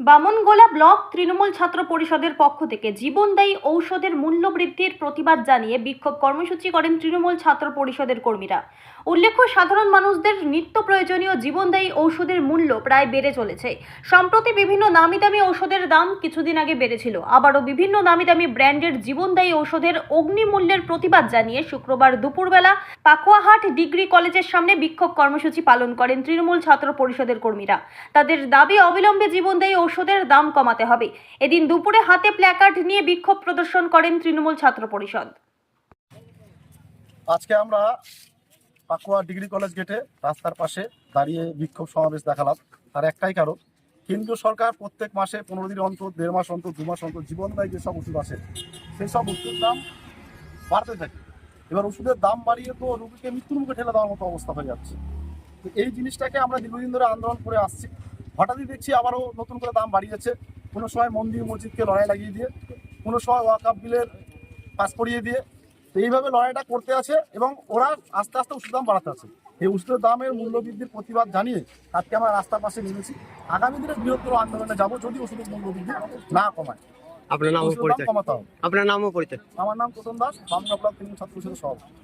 Bamangola block Trinamool ছাত্র পরিষদের পক্ষ থেকে জীবনদায়ী ঔষধের মূল্য বৃদ্ধির প্রতিবাদ জানিয়ে বিক্ষোভ কর্মসূচি করেন তৃণমূল ছাত্র পরিষদের কর্মীরা। উল্লেখ্য, সাধারণ মানুষদের নিত্য প্রয়োজনীয় জীবনদায়ী ঔষধের মূল্য প্রায় বেড়ে চলেছে। সম্প্রতি বিভিন্ন নামি দামি ঔষধের দাম কিছুদিন আগে বেড়েছিল। আবারও বিভিন্ন নামি দামি ব্র্যান্ডের জীবনদায়ী ঔষধের অগ্নিমূল্যের প্রতিবাদ জানিয়ে শুক্রবার দুপুরবেলা পাকুয়াহাট ডিগ্রি কলেজের সামনে বিক্ষোভ কর্মসূচি পালন করেন তৃণমূল ছাত্র পরিষদের কর্মীরা। তাদের দাবি, অবিলম্বে জীবনদায়ী ঔষধের দাম কমাতে হবে। এদিন দুপুরে হাতে প্ল্যাকার্ড নিয়ে বিক্ষোভ প্রদর্শন করেন তৃণমূল ছাত্র পরিষদ। আজকে আমরা পাকুয়া ডিগ্রি কলেজ গেটে রাস্তার পাশে দাঁড়িয়ে বিক্ষোভ সমাবেশ দেখালাম। তার একটাই কারণ, কেন্দ্রীয় সরকার প্রত্যেক মাসে পনেরো দিন অন্তর, দেড় মাস অন্তর, দু মাস অন্তর জীবনদায়ী যেসব ওষুধ আসে, সেই সব ওষুধের দাম বাড়তে থাকে। এবার ওষুধের দাম বাড়িয়ে তো রোগীকে মৃত্যুর মুখে ঠেলে দেওয়ার মতো অবস্থা হয়ে যাচ্ছে। তো এই জিনিসটাকে আমরা দীর্ঘদিন ধরে আন্দোলন করে আসছি। হঠাৎই দেখছি আবারও নতুন করে দাম বাড়িয়েছে কোনো সময় মন্দির মসজিদকে লড়াই লাগিয়ে দিয়ে কোনো সময় ওয়াকাপ বিলের পাস করিয়ে দিয়ে তো এইভাবে লড়াইটা করতে আছে এবং ওরা আস্তে আস্তে ওষুধ দাম বাড়াতে আছে। এই ওষুধের দামের মূল্য বৃদ্ধির প্রতিবাদ জানিয়ে আজকে আমরা রাস্তার পাশে নেমেছি। আগামী দিনে বৃহত্তর আন্দোলনে যাব যদি ওষুধের মূল্য বৃদ্ধি না কমায়। আপনার নাম পরিচয়। হবে। আপনার নাম ও পরিচয়। আমার নাম প্রথম দাস বাংলা ব্লক তৃণমূল ছাত্র পরিষদের সভাপতি।